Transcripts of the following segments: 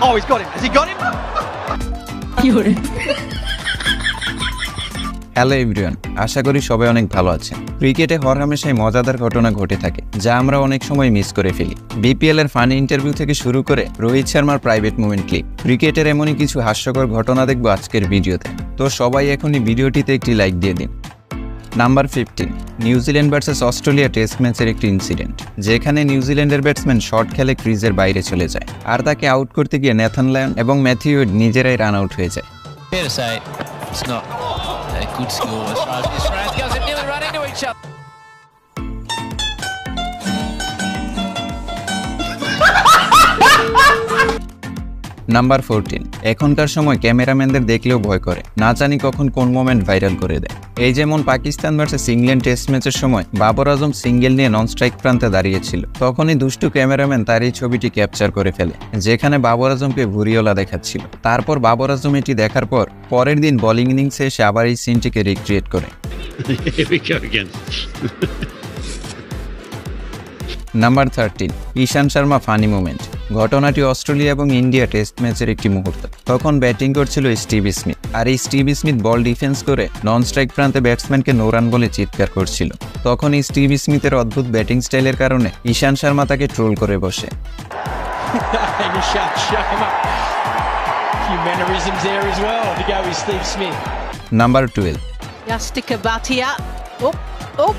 Oh, he's got him. Has he got him? Hello everyone আশা করি সবাই অনেক ভালো আছেন। ক্রিকেটে হরহামেশাই মজাদার ঘটনা ঘটে থাকে যা আমরা অনেক সময় মিস করে ফেলি। বিপিএল এর ফানি ইন্টারভিউ থেকে শুরু করে রোহিত শর্মার প্রাইভেট মুভমেন্ট ক্লিপ ক্রিকেটের এমনই কিছু হাস্যকর ঘটনা দেখব আজকের ভিডিওতে তো। সবাই এখনই ভিডিওটিতে একটি লাইক দিয়ে দিন। Number fifteen New Zealand versus Australia test ম্যাচের একটি ইনসিডেন্ট যেখানে নিউজিল্যান্ডের ব্যাটসম্যান শর্ট খেলে ক্রিজের বাইরে চলে যায়, আর তাকে আউট করতে গিয়ে ন্যাথন লায়ন এবং ম্যাথিউ নিজেরাই রান আউট হয়ে যায় it's not a good score. Number fourteen এখনকার সময় ক্যামেরাম্যানদের দেখলেও ভয় করে। না জানি কখন কোন মোমেন্ট ভাইরাল করে দেয়। এই যেমন পাকিস্তান ভার্সেস ইংল্যান্ড টেস্ট ম্যাচের সময় বাবর আজম সিঙ্গেল নিয়ে নন স্ট্রাইক প্রান্তে দাঁড়িয়েছিল। তখনই দুষ্টু ক্যামেরাম্যান তার এই ছবিটি ক্যাপচার করে ফেলে যেখানে বাবর আজমকে ভুরিওলা দেখাচ্ছিল। তারপর বাবর আজম এটি দেখার পর পরের দিন বোলিং ইনিংসে এসে আবার এই সিনটিকে রিক্রিয়েট করে. Number thirteen Ishan Sharma funny moment ঘটনাটি অস্ট্রেলিয়া এবং ইন্ডিয়া টেস্ট ম্যাচের একটি মুহূর্ত তখন ব্যাটিং করছিল স্টিভ স্মিথ আর এই স্টিভ স্মিথ বল ডিফেন্স করে নন স্ট্রাইক প্রান্তে ব্যাটসম্যানকে নো রান বলে চিৎকার করছিল তখন এই স্টিভ স্মিথের অদ্ভুত ব্যাটিং স্টাইলের কারণে ঈশান শর্মা তাকে ট্রোল করে বসে Nishant Sharma. Few mannerisms there as well to go with Steve Smith. Number twelve Yastika Bhatia. Oh, oh.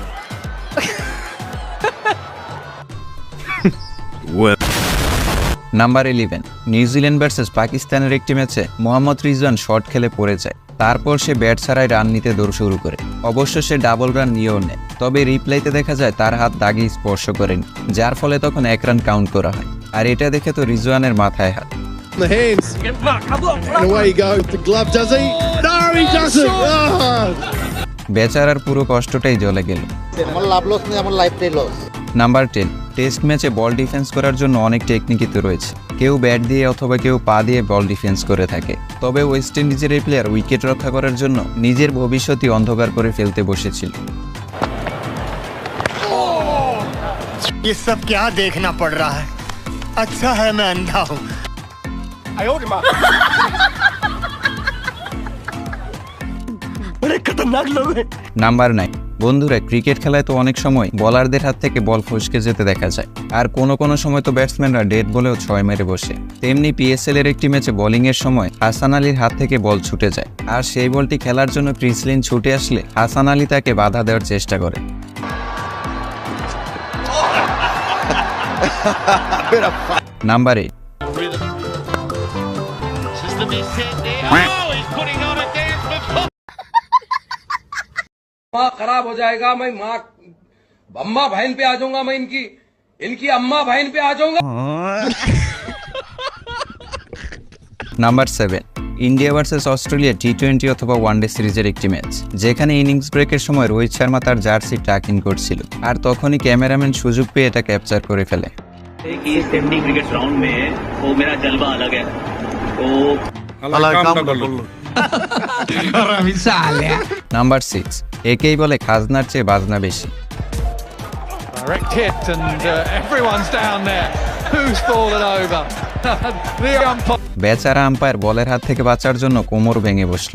Number eleven New Zealand versus পাকিস্তানের একটি ম্যাচে মোহাম্মদ রিজওয়ান শট খেলে পড়ে যায় তারপর সে ব্যাট ছাড়াই রান নিতে দৌড় শুরু করে অবশ্য সে ডাবল রান নিয়েও নেয় তবে রিপ্লাইতে দেখা যায় তার হাত দাগে স্পর্শ করেনি যার ফলে তখন এক রান কাউন্ট করা হয় আর এটা দেখে তো রিজওয়ানের মাথায় হাত the hands. And away you go. The glove, does he? No, he doesn't. Oh. বেচারার পুরো কষ্টটাই জ্বলে গেল আমার লাভ লস নেই আমার লাইফটাই লস নাম্বার টেন টেস্ট ম্যাচে বল ডিফেন্স করার জন্য অনেক টেকনিকই তো রয়েছে কেউ ব্যাট দিয়ে অথবা কেউ পা দিয়ে বল ডিফেন্স করে থাকে তবে ওয়েস্ট ইন্ডিজের এই প্লেয়ার উইকেট রক্ষা করার জন্য নিজের ভবিষ্যৎই অন্ধকার করে ফেলতে বসেছিল ये सब क्या देखना पड़ रहा है अच्छा है मैं अंधा हूँ I hold him up. बड़े खतरनाक लोग हैं নাম্বার নাইন বন্ধুরা, ক্রিকেট খেলায় তো অনেক সময় বলারদের হাত থেকে বল ফসকে যেতে দেখা যায়। আর কোনো কোনো সময় তো ব্যাটসম্যানরা ডেড বলেও ছয় মেরে বসে। তেমনি পিএসএল এর একটি ম্যাচে বোলিং এর সময় হাসান আলীর হাত থেকে বল ছুটে যায়। আর সেই বলটি খেলার জন্য ক্রিসলিন ছুটে আসলে হাসান আলী তাকে বাধা দেওয়ার চেষ্টা করে। নাম্বার এইট माँ खराब हो जाएगा मैं माँ अम्मा बहन पे आ जाऊंगा मैं इनकी इनकी अम्मा बहन पे आ जाऊंगा number seven India versus Australia T twenty অথবা ওয়ানডে সিরিজের একটি ম্যাচ যেখানে ইনিংস ব্রেকের সময় রোহিত শর্মা তার জার্সি টাক ইন করছিল আর তখনই ক্যামেরাম্যান সুযোগ পেয়ে এটা ক্যাপচার করে ফেলে कि सेवेंटी क्रिकेट राउंड में वो मेरा जलवा अलग है तो নাম্বার সিক্স একেই বলে খাজনার চেয়ে বাজনা বেশি Direct hit and uh, everyone's down there. Who's fallen over? the umpire. বেচারা আম্পায়ার বলের হাত থেকে বাঁচার জন্য কোমর ভেঙে বসল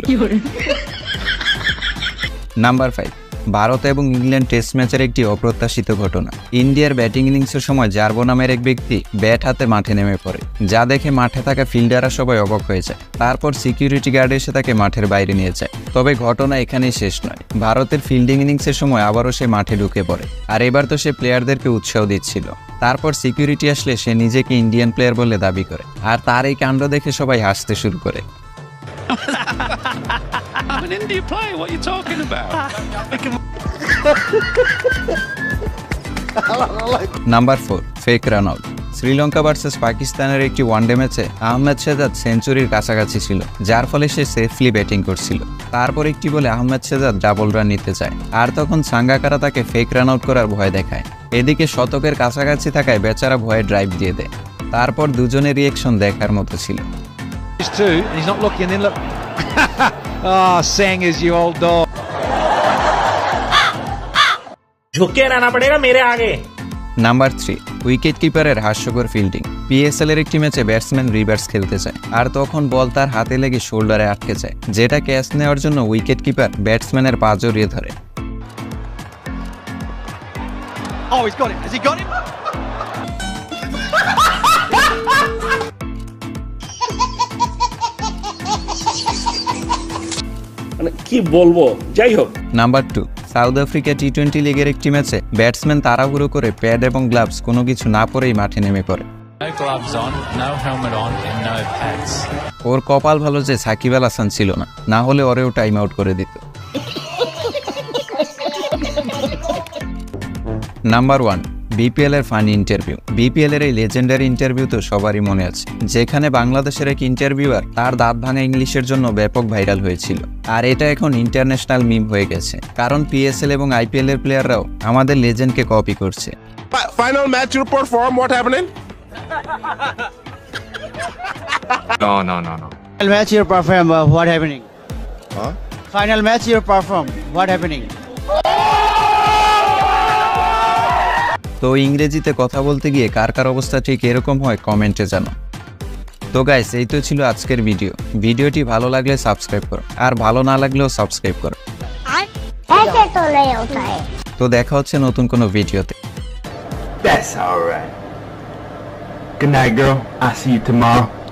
নাম্বার ফাইভ ভারত এবং ইংল্যান্ড টেস্ট ম্যাচের একটি অপ্রত্যাশিত ঘটনা। ইন্ডিয়ার ব্যাটিং ইনিংসের সময় জার্বো নামের এক ব্যক্তি ব্যাট হাতে মাঠে নেমে পড়ে, যা দেখে মাঠে থাকা ফিল্ডাররা সবাই অবাক হয়ে যায়। তারপর সিকিউরিটি গার্ড এসে তাকে মাঠের বাইরে নিয়ে যায়। তবে ঘটনা এখানেই শেষ নয়। ভারতের ফিল্ডিং ইনিংসের সময় আবারও সে মাঠে ঢুকে পড়ে, আর এবার তো সে প্লেয়ারদেরকে উৎসাহ দিচ্ছিল। তারপর সিকিউরিটি আসলে সে নিজেকে ইন্ডিয়ান প্লেয়ার বলে দাবি করে, আর তার এই কাণ্ড দেখে সবাই হাসতে শুরু করে। An India player. What are you talking about? Number four fake run out Sri Lanka versus পাকিস্তানের একটি ওয়ানডে ম্যাচে আহমেদ শেজাদ সেঞ্চুরির কাছাকাছি ছিল যার ফলে সে সেফলি ব্যাটিং করছিল। তারপর একটি বলে আহমেদ শেজাদ ডাবল রান নিতে চায় আর তখন সাঙ্গাকারা তাকে ফেক রান আউট করার ভয় দেখায়। এদিকে শতকের কাছাকাছি থাকায় বেচারা ভয়ে ড্রাইভ দিয়ে দেয়। তারপর দুজনের রিয়েকশন দেখার মতো ছিল। Ah, oh, Sangers, you old dog. ঝুঁকে রানা পড়েগা মেরে আগে নাম্বার থ্রি উইকেট কিপারের হাস্যকর ফিল্ডিং পিএসএল এর একটি ম্যাচে ব্যাটসম্যান রিভার্স খেলতে চায় আর তখন বল তার হাতে লেগে শোল্ডারে আটকে যায় যেটা ক্যাচ নেওয়ার জন্য উইকেট কিপার ব্যাটসম্যানের পা জড়িয়ে ধরে Oh, he's got him. Has he got him? মানে কি বলব? যাই হোক। Number two South Africa T twenty লিগের একটি ম্যাচে ব্যাটসম্যান তাড়াহুড়ো করে প্যাড এবং গ্লাভস কোনো কিছু না পরেই মাঠে নেমে পড়ে। No gloves on, no helmet on, and no pads. ওর কপাল ভালো যে সাকিব আল হাসান ছিল না না হলে ওরেও টাইম আউট করে দিত। নাম্বার ওয়ান বিপিএল এর ফানি ইন্টারভিউ বিপিএল এর এই লেজেন্ডারি ইন্টারভিউ তো সবারই মনে আছে যেখানে বাংলাদেশের এক ইন্টারভিউয়ার তার দাঁত ভাঙা ইংলিশের জন্য ব্যাপক ভাইরাল হয়েছিল আর এটা এখন ইন্টারন্যাশনাল মিম হয়ে গেছে কারণ পিএসএল এবং আইপিএল এর প্লেয়াররাও আমাদের লেজেন্ডকে কপি করছে Final match report for him. What happening? No, no, no, no. Final match you perform. Uh, what happening? Huh? Final match you তো ইংরেজিতে কথা বলতে গিয়ে কার কার অবস্থা ঠিক এরকম হয় কমেন্টে জানো তো গাইস এই তো ছিল আজকের ভিডিও ভিডিওটি ভালো লাগলে সাবস্ক্রাইব করো আর ভালো না লাগলেও সাবস্ক্রাইব করো তো দেখা হচ্ছে নতুন কোনো ভিডিওতে That's. Good night, girl. I'll see you tomorrow.